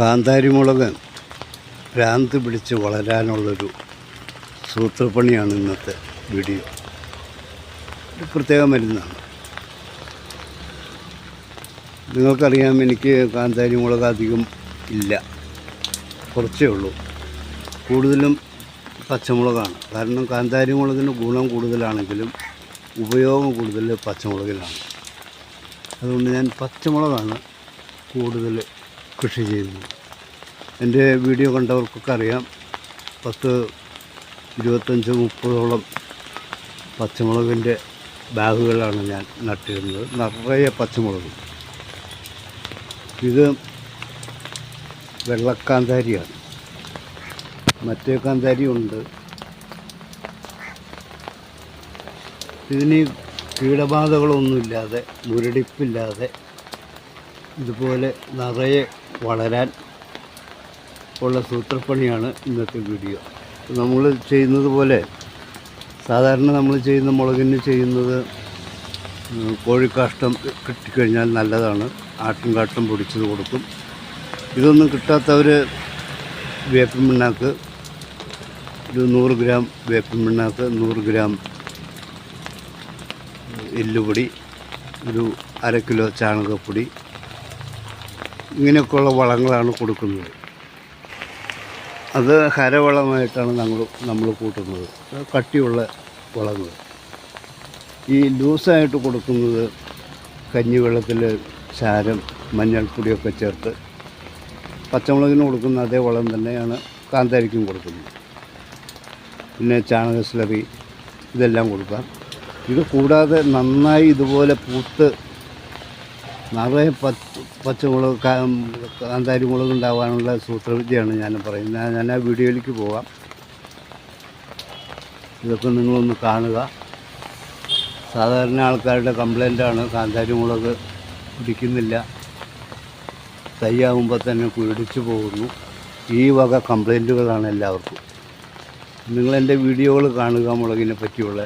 കാന്താരിമുളക് ഭ്രാന്ത് പിടിച്ച് വളരാനുള്ളൊരു സൂത്രപ്പണിയാണ് ഇന്നത്തെ വീഡിയോ. ഒരു പ്രത്യേക മരുന്നാണ്. നിങ്ങൾക്കറിയാം എനിക്ക് കാന്താരി മുളക് അധികം ഇല്ല. കുറച്ചേ ഉള്ളൂ. കൂടുതലും പച്ചമുളകാണ്. കാരണം കാന്താരി മുളകിന് ഗുണം കൂടുതലാണെങ്കിലും ഉപയോഗം കൂടുതൽ പച്ചമുളകിലാണ്. അതുകൊണ്ട് ഞാൻ പച്ചമുളകാണ് കൂടുതൽ കൃഷി ചെയ്യുന്നു. എന്റെ വീഡിയോ കണ്ടവർക്കൊക്കെ അറിയാം. പത്ത് ഇരുപത്തഞ്ച് മുപ്പതോളം പച്ചമുളകിന്റെ ബാഗുകളാണ് ഞാൻ നട്ടിരുന്നത്. നിറയെ പച്ചമുളക്. ഇത് വെള്ളക്കാന്താരിയാണ്. മറ്റേ കാന്താരി ഉണ്ട്. ഇതിന് കീടബാധകളൊന്നുമില്ലാതെ മുരടിപ്പില്ലാതെ ഇതുപോലെ നിറയെ വളരാൻ ഉള്ള സൂത്രപ്പണിയാണ് ഇന്നത്തെ വീഡിയോ. നമ്മൾ ചെയ്യുന്നത് പോലെ സാധാരണ നമ്മൾ ചെയ്യുന്ന മുളകിന് ചെയ്യുന്നത് കോഴിക്കാഷ്ടം കിട്ടിക്കഴിഞ്ഞാൽ നല്ലതാണ്. ആട്ടിൻകാഷ്ടം പൊടിച്ചത് കൊടുക്കും. ഇതൊന്നും കിട്ടാത്തവർ വേപ്പിൻ പിണ്ണാക്ക് ഒരു നൂറ് ഗ്രാം വേപ്പിൻ പിണ്ണാക്ക് നൂറ് ഗ്രാം എല്ലുപൊടി ഒരു അര കിലോ ചാണകപ്പൊടി ഇങ്ങനെയൊക്കെയുള്ള വളങ്ങളാണ് കൊടുക്കുന്നത്. അത് ഹരവളമായിട്ടാണ് നമ്മൾ നമ്മൾ കൂട്ടുന്നത്. കട്ടിയുള്ള വളങ്ങൾ. ഈ ലൂസായിട്ട് കൊടുക്കുന്നത് കഞ്ഞിവെള്ളത്തിൽ ചാരം മഞ്ഞൾപ്പൊടിയൊക്കെ ചേർത്ത് പച്ചമുളകിന് കൊടുക്കുന്ന അതേ വളം തന്നെയാണ് കാന്താരിക്കും കൊടുക്കുന്നത്. പിന്നെ ചാണക സ്ലറി ഇതെല്ലാം കൊടുക്കാം. ഇത് കൂടാതെ നന്നായി ഇതുപോലെ പൂത്ത് നിറയെ പച്ച പച്ചമുളക് കാന്താരി മുളക് ഉണ്ടാവാനുള്ള സൂത്രവിദ്യയാണ് ഞാൻ പറയുന്നത്. ഞാൻ- ആ വീഡിയോയിലേക്ക് പോകാം ഇതൊക്കെ നിങ്ങളൊന്ന് കാണുക. സാധാരണ ആൾക്കാരുടെ കംപ്ലൈന്റാണ് കാന്താരി മുളക് പിടിക്കുന്നില്ല. തയ്യാകുമ്പോൾ തന്നെ കുഴിടിച്ചു പോകുന്നു. ഈ വക കംപ്ലൈന്റുകളാണ് എല്ലാവർക്കും. നിങ്ങളെന്റെ വീഡിയോകൾ കാണുക മുളകിനെ പറ്റിയുള്ള.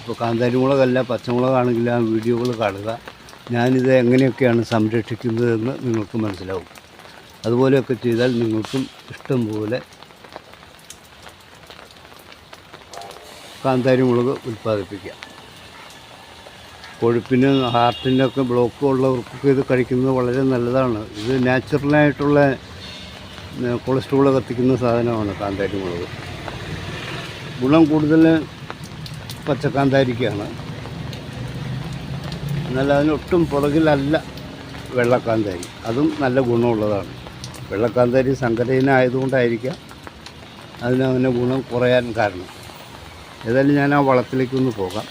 ഇപ്പോൾ കാന്താരി മുളകല്ല പച്ചമുളകാണെങ്കിൽ ആ വീഡിയോകൾ കാണുക. ഞാനിത് എങ്ങനെയൊക്കെയാണ് സംരക്ഷിക്കുന്നതെന്ന് നിങ്ങൾക്ക് മനസ്സിലാവും. അതുപോലെയൊക്കെ ചെയ്താൽ നിങ്ങൾക്കും ഇഷ്ടം പോലെ കാന്താരി മുളക് ഉൽപ്പാദിപ്പിക്കാം. കൊഴുപ്പിന് ഹാർട്ടിനൊക്കെ ബ്ലോക്ക് ഉള്ളവർക്കൊക്കെ ഇത് കഴിക്കുന്നത് വളരെ നല്ലതാണ്. ഇത് നാച്ചുറലായിട്ടുള്ള കൊളസ്ട്രോൾ കത്തിക്കുന്ന സാധനമാണ് കാന്താരി മുളക്. ഗുണം കൂടുതൽ പച്ചക്കാന്താരിക്കാണ്. എന്നാൽ അതിനൊട്ടും പുറകിലല്ല വെള്ളക്കാന്താരി. അതും നല്ല ഗുണമുള്ളതാണ്. വെള്ളക്കാന്താരി സങ്കരയിനായതുകൊണ്ടായിരിക്കാം അതിന് അതിന്റെ ഗുണം കുറയാൻ കാരണം. ഏതായാലും ഞാൻ ആ വളത്തിലേക്കൊന്ന് പോകാം.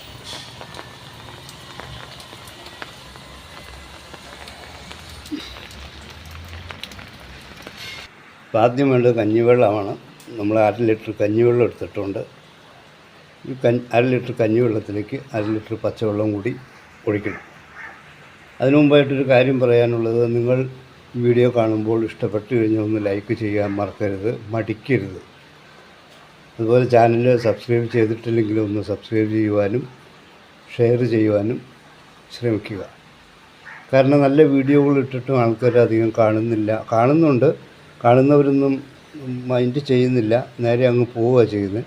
ഇപ്പം ആദ്യം വേണ്ടത് കഞ്ഞിവെള്ളമാണ്. നമ്മൾ അര ലിറ്റർ കഞ്ഞിവെള്ളം എടുത്തിട്ടുണ്ട്. ഈ കഞ്ഞി അര ലിറ്റർ കഞ്ഞിവെള്ളത്തിലേക്ക് അര ലിറ്റർ പച്ചവെള്ളം കൂടി ഒഴിക്കണം. അതിനു മുമ്പായിട്ടൊരു കാര്യം പറയാനുള്ളത് നിങ്ങൾ വീഡിയോ കാണുമ്പോൾ ഇഷ്ടപ്പെട്ട് കഴിഞ്ഞാൽ ഒന്ന് ലൈക്ക് ചെയ്യാൻ മറക്കരുത് മടിക്കരുത്. അതുപോലെ ചാനൽ സബ്സ്ക്രൈബ് ചെയ്തിട്ടില്ലെങ്കിൽ ഒന്ന് സബ്സ്ക്രൈബ് ചെയ്യുവാനും ഷെയർ ചെയ്യുവാനും ശ്രമിക്കുക. കാരണം നല്ല വീഡിയോകൾ ഇട്ടിട്ടും ആൾക്കാർ അധികം കാണുന്നില്ല. കാണുന്നുണ്ട്. കാണുന്നവരൊന്നും മൈൻഡ് ചെയ്യുന്നില്ല. നേരെ അങ്ങ് പോവുക ചെയ്യുന്നത്.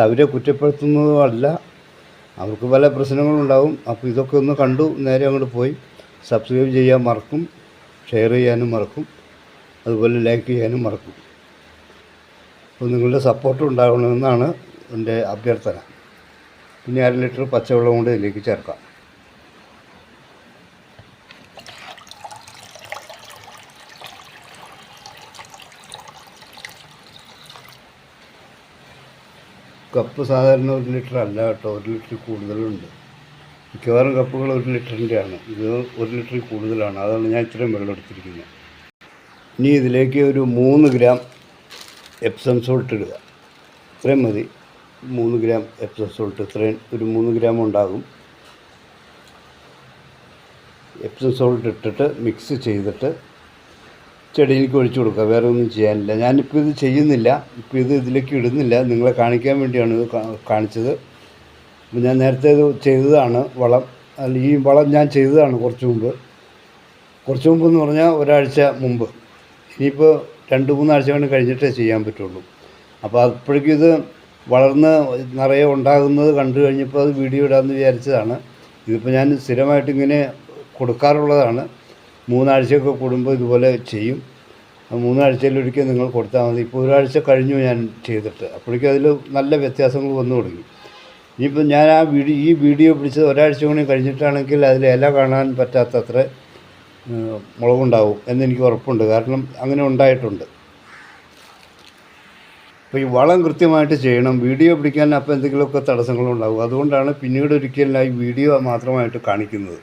അവരെ കുറ്റപ്പെടുത്തുന്നതും അല്ല അവർക്ക് പല പ്രശ്നങ്ങളുണ്ടാവും. അപ്പോൾ ഇതൊക്കെ ഒന്ന് കണ്ടു നേരെ അങ്ങോട്ട് പോയി. സബ്സ്ക്രൈബ് ചെയ്യാൻ മറക്കും ഷെയർ ചെയ്യാനും മറക്കും അതുപോലെ ലൈക്ക് ചെയ്യാനും മറക്കും. അപ്പോൾ നിങ്ങളുടെ സപ്പോർട്ട് ഉണ്ടാകണമെന്നാണ് എന്റെ അഭ്യർത്ഥന. പിന്നെ അര ലിറ്റർ പച്ചവെള്ളം കൂടെ ഇതിലേക്ക് ചേർക്കാം. കപ്പ് സാധാരണ ഒരു ലിറ്റർ അല്ല കേട്ടോ ഒരു ലിറ്റർ കൂടുതലുണ്ട്. മിക്കവാറും കപ്പുകൾ ഒരു ലിറ്ററിന്റെയാണ്. ഇത് ഒരു ലിറ്ററിൽ കൂടുതലാണ്. അതാണ് ഞാൻ ഇത്രയും വെള്ളം എടുത്തിരിക്കുന്നത്. ഇനി ഇതിലേക്ക് ഒരു മൂന്ന് ഗ്രാം എപ്സം സോൾട്ട് ഇടുക. ഇത്രയും മതി. മൂന്ന് ഗ്രാം എപ്സം സോൾട്ട്. ഇത്രയും ഒരു മൂന്ന് ഗ്രാം ഉണ്ടാകും. എപ്സം സോൾട്ട് ഇട്ടിട്ട് മിക്സ് ചെയ്തിട്ട് ചെടിയിലേക്ക് ഒഴിച്ചു കൊടുക്കുക. വേറെ ഒന്നും ചെയ്യാനില്ല. ഞാനിപ്പോൾ ഇത് ചെയ്യുന്നില്ല. ഇപ്പോൾ ഇത് ഇതിലേക്ക് ഇടുന്നില്ല. നിങ്ങളെ കാണിക്കാൻ വേണ്ടിയാണ് ഇത് കാണിച്ചത്. അപ്പോൾ ഞാൻ നേരത്തെ ഇത് ചെയ്തതാണ് വളം. അല്ല ഈ വളം ഞാൻ ചെയ്തതാണ് കുറച്ച് മുമ്പ്. കുറച്ച് മുമ്പ് എന്ന് പറഞ്ഞാൽ ഒരാഴ്ച മുമ്പ്. ഇനിയിപ്പോൾ രണ്ട് മൂന്നാഴ്ച കൊണ്ട് കഴിഞ്ഞിട്ടേ ചെയ്യാൻ പറ്റുള്ളൂ. അപ്പോൾ അപ്പോഴേക്കും ഇത് വളർന്ന് നിറയെ ഉണ്ടാകുന്നത് കണ്ടു കഴിഞ്ഞപ്പോൾ അത് വീഡിയോ ഇടാമെന്ന് വിചാരിച്ചതാണ്. ഇതിപ്പോൾ ഞാൻ സ്ഥിരമായിട്ട് ഇങ്ങനെ കൊടുക്കാറുള്ളതാണ്. മൂന്നാഴ്ചയൊക്കെ കൂടുമ്പോൾ ഇതുപോലെ ചെയ്യും. മൂന്നാഴ്ചയിലൊരിക്കൽ നിങ്ങൾ കൊടുത്താൽ മതി. ഇപ്പോൾ ഒരാഴ്ച കഴിഞ്ഞു ഞാൻ ചെയ്തിട്ട്. അപ്പോഴേക്കും അതിൽ നല്ല വ്യത്യാസങ്ങൾ വന്നു തുടങ്ങി. ഇനിയിപ്പോൾ ഞാൻ ആ വീഡിയോ ഈ വീഡിയോ പിടിച്ചത് ഒരാഴ്ച കൂടി കഴിഞ്ഞിട്ടാണെങ്കിൽ അതിൽ ഇല കാണാൻ പറ്റാത്തത്ര മുളകുണ്ടാവും എന്നെനിക്ക് ഉറപ്പുണ്ട്. കാരണം അങ്ങനെ ഉണ്ടായിട്ടുണ്ട്. അപ്പോൾ ഈ വളം കൃത്യമായിട്ട് ചെയ്യണം. വീഡിയോ പിടിക്കാൻ അപ്പോൾ എന്തെങ്കിലുമൊക്കെ തടസ്സങ്ങളുണ്ടാകും അതുകൊണ്ടാണ് പിന്നീട് ഒരിക്കലായി വീഡിയോ മാത്രമായിട്ട് കാണിക്കുന്നത്.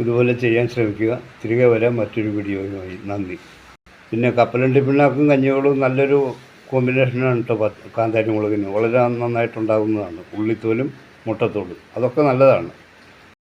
ഇതുപോലെ ചെയ്യാൻ ശ്രമിക്കുക. തിരികെ വരാം മറ്റൊരു വീഡിയോയുമായി. നന്ദി. പിന്നെ കപ്പലണ്ടി പിണ്ണാക്കും കഞ്ഞികളും നല്ലൊരു കോമ്പിനേഷനാണ് കേട്ടോ കാന്താരി മുളകിന്. വളരെ നന്നായിട്ടുണ്ടാകുന്നതാണ്. ഉള്ളിത്തോലും മുട്ടത്തോലും. അതൊക്കെ നല്ലതാണ്.